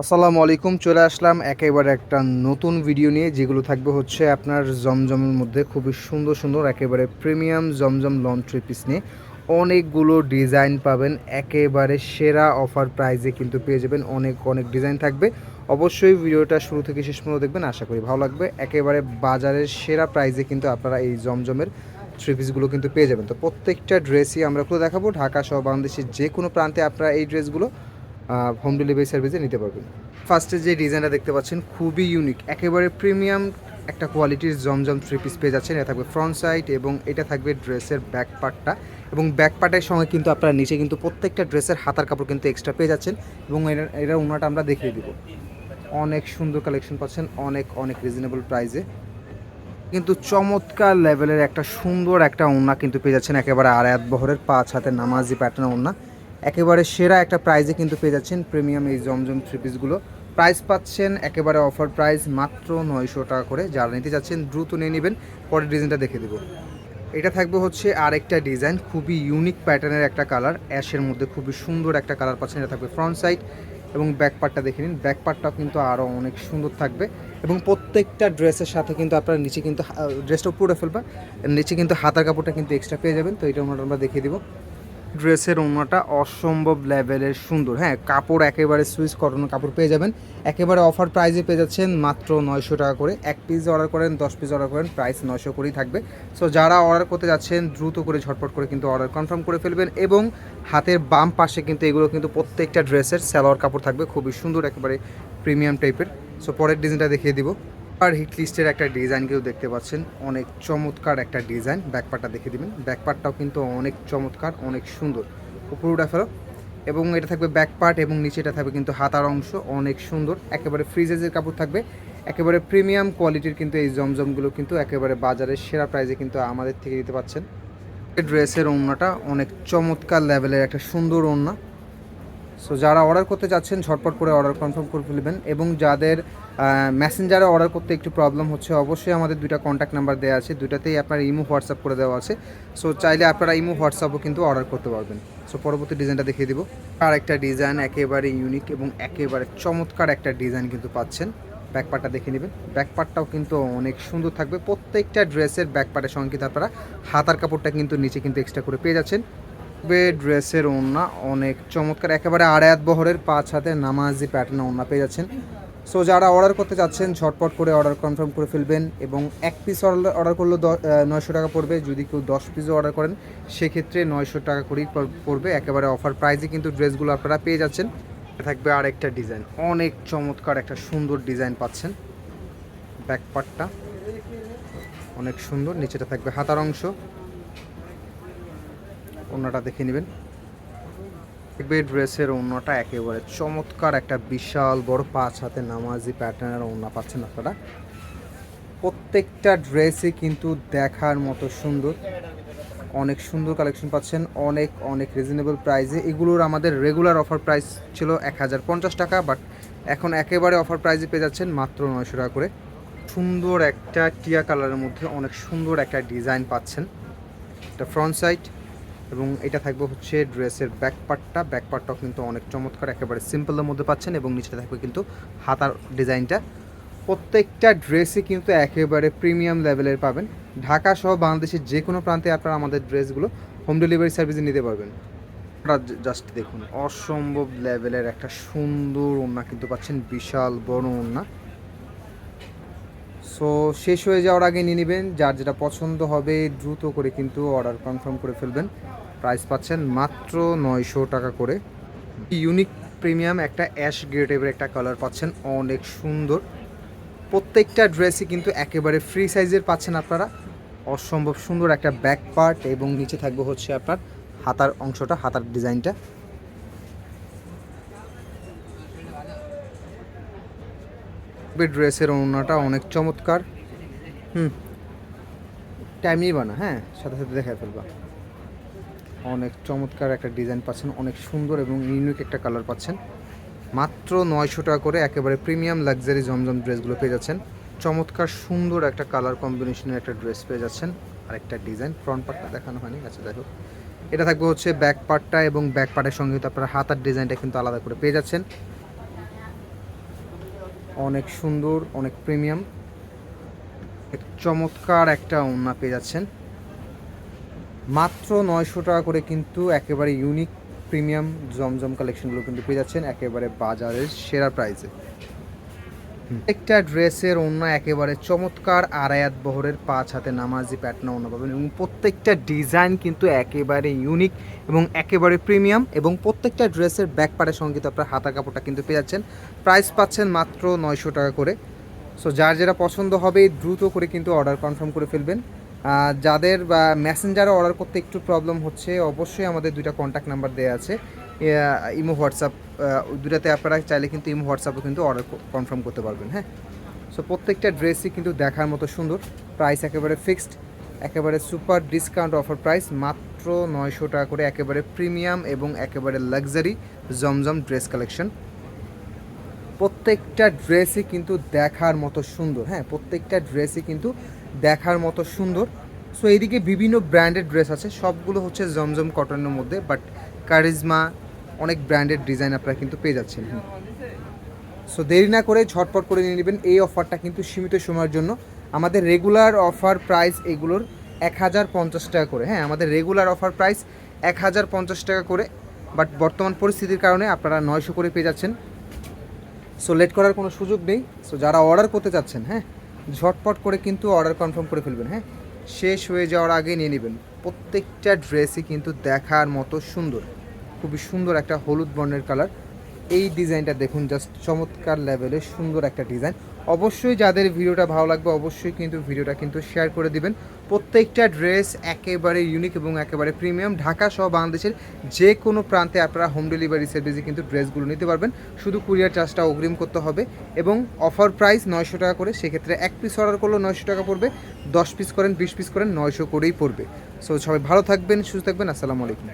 আসসালামু আলাইকুম, চলে আসলাম একেবারে একটা নতুন ভিডিও নিয়ে, যেগুলো থাকবে হচ্ছে আপনার জমজমের মধ্যে খুবই সুন্দর সুন্দর, একেবারে premium Zamzam long three piece নিয়ে। অনেকগুলো ডিজাইন পাবেন, একেবারে সেরা অফার প্রাইজে কিন্তু পেয়ে যাবেন, অনেক অনেক ডিজাইন থাকবে। অবশ্যই ভিডিওটা শুরু থেকে শেষ পর্যন্ত দেখবেন, আশা করি ভালো লাগবে। একেবারে বাজারের সেরা প্রাইজে কিন্তু আপনারা এই জমজমের থ্রি পিসগুলো কিন্তু পেয়ে যাবেন। তো প্রত্যেকটা ড্রেসই আমরা খুলে দেখাবো, ঢাকা সহ বাংলাদেশের যে কোনো প্রান্তে আপনারা এই ড্রেসগুলো হোম ডেলিভারি সার্ভিসে নিতে পারবেন। ফার্স্টে যে ডিজাইনটা দেখতে পাচ্ছেন, খুবই ইউনিক একেবারে প্রিমিয়াম একটা কোয়ালিটির জমজম থ্রি পিস পেয়ে যাচ্ছেন। এটা থাকবে ফ্রন্ট সাইড এবং এটা থাকবে ড্রেসের ব্যাক পার্টটা এবং ব্যাক পার্টের সঙ্গে কিন্তু আপনারা নিচে কিন্তু প্রত্যেকটা ড্রেসের হাতার কাপড় কিন্তু এক্সট্রা পেয়ে যাচ্ছেন এবং এর, এটার ওনাটা আমরা দেখিয়ে দিব। অনেক সুন্দর কালেকশন পাচ্ছেন, অনেক অনেক রিজনেবল প্রাইসে কিন্তু চমৎকার লেভেলের একটা সুন্দর একটা ওড়না কিন্তু পেয়ে যাচ্ছেন, একেবারে আড়ায়াত বহরের পাঁচ হাতে নামাজি প্যাটার্ন ওড়না একেবারে সেরা একটা প্রাইজে কিন্তু পেয়ে যাচ্ছেন প্রিমিয়াম এই জমজম থ্রি পিসগুলো প্রাইস পাচ্ছেন একেবারে অফার প্রাইস মাত্র নয়শো টাকা করে। যারা নিতে যাচ্ছেন দ্রুত নিয়ে নেবেন, পরের ডিজাইনটা দেখে দেবো। এটা থাকবে হচ্ছে আরেকটা ডিজাইন খুবই ইউনিক প্যাটার্নের একটা কালার অ্যাশের মধ্যে খুবই সুন্দর একটা কালার পাচ্ছেন, এটা থাকবে ফ্রন্ট সাইড এবং ব্যাক পার্টটা দেখে নিন। ব্যাক পার্টটাও কিন্তু আরও অনেক সুন্দর থাকবে এবং প্রত্যেকটা ড্রেসের সাথে কিন্তু আপনারা নিচে কিন্তু ড্রেসটা পুরো ফেলবা নিচে কিন্তু হাতার কাপড়টা কিন্তু এক্সট্রা পেয়ে যাবেন। তো এটা আমরা দেখিয়ে দিব। ড্রেসের ওনাটা অসম্ভব লেভেলের সুন্দর। হ্যাঁ কাপড় একেবারে সুইচ কটন কাপড় পেয়ে যাবেন। একেবারে অফার প্রাইসে পেয়ে যাচ্ছেন মাত্র নয়শো টাকা করে। এক পিস অর্ডার করেন, দশ পিস অর্ডার করেন প্রাইস নয়শো করেই থাকবে। সো যারা অর্ডার করতে যাচ্ছেন, দ্রুত করে ঝটপট করে কিন্তু অর্ডার কনফার্ম করে ফেলবেন এবং হাতের বাম পাশে কিন্তু এগুলো কিন্তু প্রত্যেকটা ড্রেসের সালোয়ার কাপড় থাকবে। খুবই সুন্দর, একেবারে প্রিমিয়াম টাইপের সো পরের ডিজাইনটা দেখিয়ে দিব। আর হিট লিস্টের একটা ডিজাইন কিন্তু দেখতে পাচ্ছেন। অনেক চমৎকার একটা ডিজাইন। ব্যাকপার্টটা দেখে দিবেন। ব্যাকপার্টটাও কিন্তু অনেক চমৎকার, অনেক সুন্দর। উঠে ফেলো। এবং এটা থাকবে ব্যাক পার্ট এবং নিচেটা থাকবে কিন্তু হাতার অংশ। অনেক সুন্দর। একেবারে ফ্রিজেজের কাপড় থাকবে, একেবারে প্রিমিয়াম কোয়ালিটির কিন্তু এই জমজমগুলো কিন্তু একেবারে বাজারের সেরা প্রাইজে কিন্তু আমাদের থেকে দিতে পাচ্ছেন। ড্রেসের ওড়নাটা অনেক চমৎকার লেভেলের একটা সুন্দর ওড়না। সো যারা অর্ডার করতে চাচ্ছেন ঝটপট করে অর্ডার কনফার্ম করে ফেলবেন এবং যাদের মেসেঞ্জারে অর্ডার করতে একটু প্রবলেম হচ্ছে, অবশ্যই আমাদের দুইটা কন্ট্যাক্ট নাম্বার দেওয়া আছে। দুইটাতেই আপনার ইমো হোয়াটসঅ্যাপ করে দেওয়া আছে। সো চাইলে আপনারা ইমো হোয়াটসঅ্যাপও কিন্তু অর্ডার করতে পারবেন। সো পরবর্তী ডিজাইনটা দেখিয়ে দিব। আর একটা ডিজাইন একেবারে ইউনিক এবং একেবারে চমৎকার একটা ডিজাইন কিন্তু পাচ্ছেন। ব্যাকপার্টটা দেখে নেবেন। ব্যাকপার্টটাও কিন্তু অনেক সুন্দর থাকবে। প্রত্যেকটা ড্রেসের ব্যাকপার্টের সঙ্গে কিন্তু আপনারা হাতার কাপড়টা কিন্তু নিচে কিন্তু এক্সট্রা করে পেয়ে যাচ্ছেন। বে ড্রেসের ওড়না, অনেক চমৎকার, একেবারে আড়ায়াত বহরের পাঁচ হাতে নামাজি প্যাটার্নে ওড়না পেয়ে যাচ্ছেন। সো যারা অর্ডার করতে চাচ্ছেন, ঝটপট করে অর্ডার কনফার্ম করে ফেলবেন এবং এক পিস অর্ডার করলে নয়শো টাকা পড়বে। যদি কেউ দশ পিসও অর্ডার করেন, সেক্ষেত্রে নয়শো টাকা করেই পড়বে। একেবারে অফার প্রাইজে কিন্তু ড্রেসগুলো আপনারা পেয়ে যাচ্ছেন। থাকবে আর একটা ডিজাইন অনেক চমৎকার একটা সুন্দর ডিজাইন পাচ্ছেন। ব্যাক পার্টটা অনেক সুন্দর, নিচেটা থাকবে হাতার অংশ। ওনাটা দেখে নেবেন। দেখবে ড্রেসের ওড়নাটা একেবারে চমৎকার একটা বিশাল বড় পাঁচ হাতে নামাজি প্যাটার্নের ওড়না পাচ্ছেন আপনারা। প্রত্যেকটা ড্রেসই কিন্তু দেখার মতো সুন্দর। অনেক সুন্দর কালেকশন পাচ্ছেন, অনেক অনেক রিজনেবল প্রাইসে এগুলোর আমাদের রেগুলার অফার প্রাইস ছিল এক হাজার পঞ্চাশ টাকা বাট এখন একেবারে অফার প্রাইসে পেয়ে যাচ্ছেন মাত্র নয়শো টাকা করে। সুন্দর একটা টিয়া কালারের মধ্যে অনেক সুন্দর একটা ডিজাইন পাচ্ছেন। এটা ফ্রন্ট সাইড এবং এটা থাকবে হচ্ছে ড্রেসের ব্যাক পার্টটা ব্যাক পার্টটাও কিন্তু অনেক চমৎকার, একেবারে সিম্পলের মধ্যে পাচ্ছেন এবং নিচে থাকবে কিন্তু হাতার ডিজাইনটা। প্রত্যেকটা ড্রেসই কিন্তু একেবারে প্রিমিয়াম লেভেলের পাবেন। ঢাকা সহ বাংলাদেশের যে কোনো প্রান্তে আপনারা আমাদের ড্রেসগুলো হোম ডেলিভারি সার্ভিসে নিতে পারবেন। জাস্ট দেখুন, অসম্ভব লেভেলের একটা সুন্দর ওড়না কিন্তু পাচ্ছেন, বিশাল বড় ওড়না। সো শেষ হয়ে যাওয়ার আগে নিয়ে নেবেন, যার যেটা পছন্দ হবে দ্রুত করে কিন্তু অর্ডার কনফার্ম করে ফেলবেন। প্রাইস পাচ্ছেন মাত্র নয়শো টাকা করে। ইউনিক প্রিমিয়াম, একটা অ্যাশ গ্রে টাইপের একটা কালার পাচ্ছেন অনেক সুন্দর। প্রত্যেকটা ড্রেসই কিন্তু একেবারে ফ্রি সাইজের পাচ্ছেন আপনারা। অসম্ভব সুন্দর একটা ব্যাক পার্ট এবং নিচে থাকবে হচ্ছে আপনার হাতার অংশটা, হাতার ডিজাইনটা। ড্রেসের ওড়নাটা অনেক চমৎকার। হুম টাইমই বানা হ্যাঁ সাথে সাথে দেখা ফেলবা। অনেক চমৎকার একটা ডিজাইন পাচ্ছেন, অনেক সুন্দর এবং ইউনিক একটা কালার পাচ্ছেন। মাত্র নয়শো টাকা করে একেবারে প্রিমিয়াম লাক্সারি জমজম ড্রেসগুলো পেয়ে যাচ্ছেন। চমৎকার সুন্দর একটা কালার কম্বিনেশনের একটা ড্রেস পেয়ে যাচ্ছেন। আর একটা ডিজাইন ফ্রন্ট পার্টটা দেখানো হয়নি আচ্ছা দেখো এটা থাকবে হচ্ছে ব্যাক পার্টটা এবং ব্যাক পার্টের সঙ্গে কিন্তু আপনারা হাতার ডিজাইনটা কিন্তু আলাদা করে পেয়ে যাচ্ছেন। অনেক সুন্দর, অনেক প্রিমিয়াম। চমৎকার একটা ওড়না পেয়ে যাচ্ছেন। মাত্র নয়শো টাকা করে কিন্তু একেবারে ইউনিক প্রিমিয়াম জমজম কালেকশনগুলো কিন্তু পেয়ে যাচ্ছেন একেবারে বাজারের সেরা প্রাইসে একটা ড্রেসের অন্য একেবারে চমৎকার আড়ায়াত বহরের পাঁচ হাতে নামাজি প্যাটনা অন্য পাবেন এবং প্রত্যেকটা ডিজাইন কিন্তু একেবারে ইউনিক এবং একেবারে প্রিমিয়াম এবং প্রত্যেকটা ড্রেসের ব্যাক পার্টের সঙ্গে কিন্তু আপনার হাতা কাপড়টা কিন্তু পেয়ে যাচ্ছেন। প্রাইস পাচ্ছেন মাত্র নয়শো টাকা করে। সো যার যেটা পছন্দ হবে দ্রুত করে কিন্তু অর্ডার কনফার্ম করে ফেলবেন। যাদের, বা মেসেঞ্জারে অর্ডার করতে একটু প্রবলেম হচ্ছে, অবশ্যই আমাদের দুইটা কন্ট্যাক্ট নাম্বার দেওয়া আছে। ইমো, হোয়াটসঅ্যাপ দুটাতে আপনারা চাইলে কিন্তু ইমো হোয়াটসঅ্যাপে কিন্তু অর্ডার কনফার্ম করতে পারবেন হ্যাঁ? সো প্রত্যেকটা ড্রেসই কিন্তু দেখার মতো সুন্দর। প্রাইস একেবারে ফিক্সড একেবারে সুপার ডিসকাউন্ট অফার প্রাইস মাত্র নয়শো টাকা করে একেবারে প্রিমিয়াম এবং একেবারে লাক্সারি জমজম ড্রেস কালেকশন প্রত্যেকটা ড্রেসই কিন্তু দেখার মতো সুন্দর হ্যাঁ প্রত্যেকটা ড্রেসই কিন্তু দেখার মতো সুন্দর। সো এইদিকে বিভিন্ন ব্র্যান্ডেড ড্রেস আছে, সবগুলো হচ্ছে জমজম কটনের মধ্যে বাট কারিজমা অনেক ব্র্যান্ডেড ডিজাইন আপনারা কিন্তু পেয়ে যাচ্ছেন। সো দেরি না করে ঝটপট করে নিয়ে নেবেন, এই অফারটা কিন্তু সীমিত সময়ের জন্য। আমাদের রেগুলার অফার প্রাইস এগুলোর এক হাজার পঞ্চাশ টাকা করে হ্যাঁ আমাদের রেগুলার অফার প্রাইস এক হাজার পঞ্চাশ টাকা করে বাট বর্তমান পরিস্থিতির কারণে আপনারা নয়শো করে পেয়ে যাচ্ছেন। সো লেট করার কোনো সুযোগ নেই। সো যারা অর্ডার করতে চাচ্ছেন হ্যাঁ ঝটপট করে কিন্তু অর্ডার কনফার্ম করে ফেলবেন হ্যাঁ। শেষ হয়ে যাওয়ার আগে নিয়ে নেবেন। প্রত্যেকটা ড্রেসই কিন্তু দেখার মতো সুন্দর। খুবই সুন্দর একটা হলুদ বর্ণের কালার এই ডিজাইনটা দেখুন জাস্ট চমৎকার লেভেলের সুন্দর একটা ডিজাইন। অবশ্যই যাদের ভিডিওটা ভালো লাগবে, অবশ্যই কিন্তু ভিডিওটা কিন্তু শেয়ার করে দিবেন। প্রত্যেকটা ড্রেস একেবারে ইউনিক এবং একেবারে প্রিমিয়াম ঢাকা সহ বাংলাদেশের যে কোনো প্রান্তে আপনারা হোম ডেলিভারি সার্ভিসে কিন্তু ড্রেসগুলো নিতে পারবেন। শুধু কুরিয়ার চার্জটা অগ্রিম করতে হবে এবং অফার প্রাইস নয়শো টাকা করে, সেক্ষেত্রে এক পিস অর্ডার করলেও নয়শো টাকা পড়বে। দশ পিস করেন, বিশ পিস করেন, নয়শো করেই পড়বে। সো সবাই ভালো থাকবেন, সুস্থ থাকবেন। আসসালামু আলাইকুম।